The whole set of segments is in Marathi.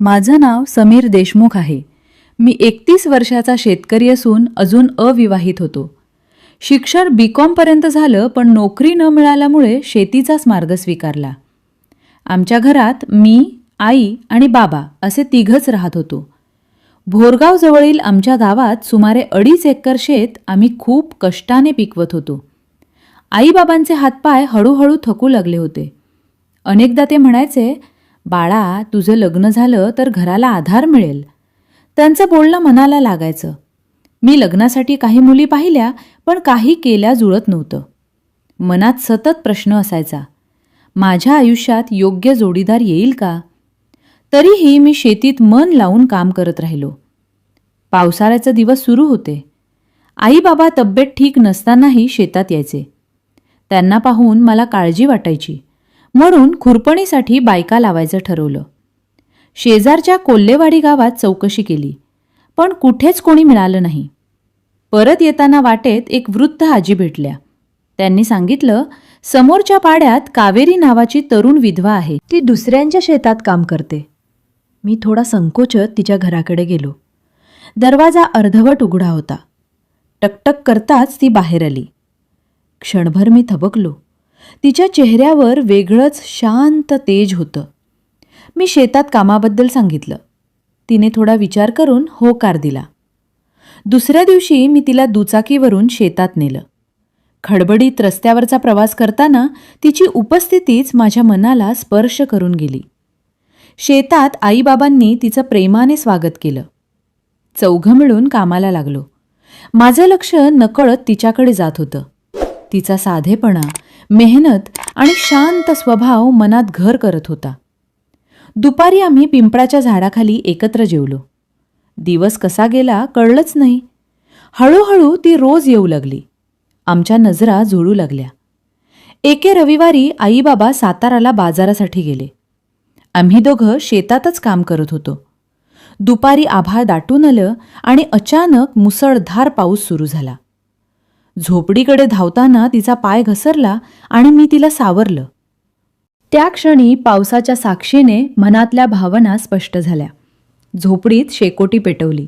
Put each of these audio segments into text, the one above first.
माझं नाव समीर देशमुख आहे. मी एकतीस वर्षाचा शेतकरी असून अजून अविवाहित होतो. शिक्षण बी कॉमपर्यंत झालं पण नोकरी न मिळाल्यामुळे शेतीचाच मार्ग स्वीकारला. आमच्या घरात मी आई आणि बाबा असे तिघच राहत होतो. भोरगावजवळील आमच्या गावात सुमारे अडीच एकर शेत आम्ही खूप कष्टाने पिकवत होतो. आईबाबांचे हातपाय हळूहळू थकू लागले होते. अनेकदा ते म्हणायचे बाळा तुझं लग्न झालं तर घराला आधार मिळेल. त्यांचं बोलणं मनाला लागायचं. मी लग्नासाठी काही मुली पाहिल्या पण काही केल्या जुळत नव्हतं. मनात सतत प्रश्न असायचा. माझ्या आयुष्यात योग्य जोडीदार येईल का? तरीही मी शेतीत मन लावून काम करत राहिलो. पावसाळ्याचे दिवस सुरू होते. आई बाबा तब्येत ठीक नसतानाही शेतात यायचे. त्यांना पाहून मला काळजी वाटायची. म्हणून खुरपणीसाठी बायका लावायचं ठरवलं. शेजारच्या कोल्हेवाडी गावात चौकशी केली पण कुठेच कोणी मिळालं नाही. परत येताना वाटेत एक वृद्ध आजी भेटल्या. त्यांनी सांगितलं समोरच्या पाड्यात कावेरी नावाची तरुण विधवा आहे. ती दुसऱ्यांच्या शेतात काम करते. मी थोडा संकोचत तिच्या घराकडे गेलो. दरवाजा अर्धवट उघडा होता. टकटक करताच ती बाहेर आली. क्षणभर मी थबकलो. तिच्या चेहऱ्यावर वेगळंच शांत तेज होतं. मी शेतात कामाबद्दल सांगितलं. तिने थोडा विचार करून होकार दिला. दुसऱ्या दिवशी मी तिला दुचाकीवरून शेतात नेलं. खडबडीत रस्त्यावरचा प्रवास करताना तिची उपस्थितीच माझ्या मनाला स्पर्श करून गेली. शेतात आईबाबांनी तिचं प्रेमाने स्वागत केलं. चौघं मिळून कामाला लागलो. माझं लक्ष नकळत तिच्याकडे जात होतं. तिचा साधेपणा मेहनत आणि शांत स्वभाव मनात घर करत होता. दुपारी आम्ही पिंपळाच्या झाडाखाली एकत्र जेवलो. दिवस कसा गेला कळलंच नाही. हळूहळू ती रोज येऊ लागली. आमच्या नजरा जुळू लागल्या. एके रविवारी आईबाबा साताराला बाजारासाठी गेले. आम्ही दोघं शेतातच काम करत होतो. दुपारी आभाळ दाटून आलं आणि अचानक मुसळधार पाऊस सुरू झाला. झोपडीकडे धावताना तिचा पाय घसरला आणि मी तिला सावरलं. त्या क्षणी पावसाच्या साक्षीने मनातल्या भावना स्पष्ट झाल्या. झोपडीत शेकोटी पेटवली.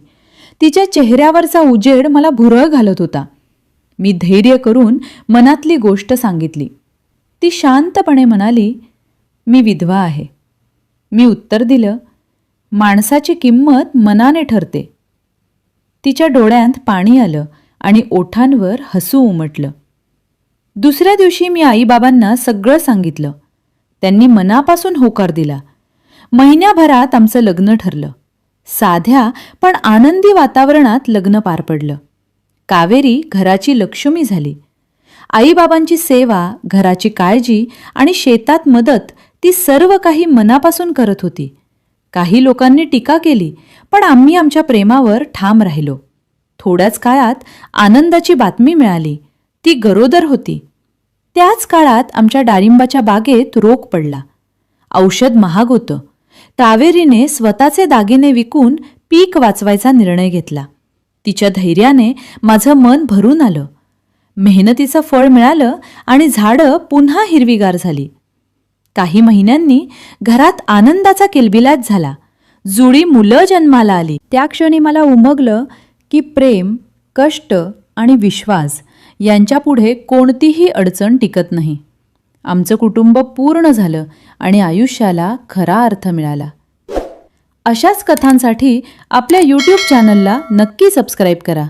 तिच्या चेहऱ्यावरचा उजेड मला भुरळ घालत होता. मी धैर्य करून मनातली गोष्ट सांगितली. ती शांतपणे म्हणाली मी विधवा आहे. मी उत्तर दिलं माणसाची किंमत मनाने ठरते. तिच्या डोळ्यांत पाणी आलं. आणि ओठांवर हसू उमटलं. दुसऱ्या दिवशी मी आईबाबांना सगळं सांगितलं. त्यांनी मनापासून होकार दिला. महिन्याभरात आमचं लग्न ठरलं. साध्या पण आनंदी वातावरणात लग्न पार पडलं. कावेरी घराची लक्ष्मी झाली. आईबाबांची सेवा घराची काळजी आणि शेतात मदत ती सर्व काही मनापासून करत होती. काही लोकांनी टीका केली पण आम्ही आमच्या प्रेमावर ठाम राहिलो. थोड्याच काळात आनंदाची बातमी मिळाली. ती गरोदर होती. त्याच काळात आमच्या डाळिंबाच्या बागेत रोग पडला. औषध महाग होतं. कावेरीने स्वतःचे दागिने विकून पीक वाचवायचा निर्णय घेतला. तिच्या धैर्याने माझं मन भरून आलं. मेहनतीचं फळ मिळालं आणि झाडं पुन्हा हिरवीगार झाली. काही महिन्यांनी घरात आनंदाचा किलबिलाट झाला. जुळी मुलं जन्माला आली. त्या क्षणी मला उमगलं की प्रेम कष्ट आणि विश्वास यांच्यापुढे कोणतीही अडचण टिकत नाही. आमचं कुटुंब पूर्ण झालं आणि आयुष्याला खरा अर्थ मिळाला. अशाच कथांसाठी आपल्या यूट्यूब चॅनलला नक्की सबस्क्राईब करा.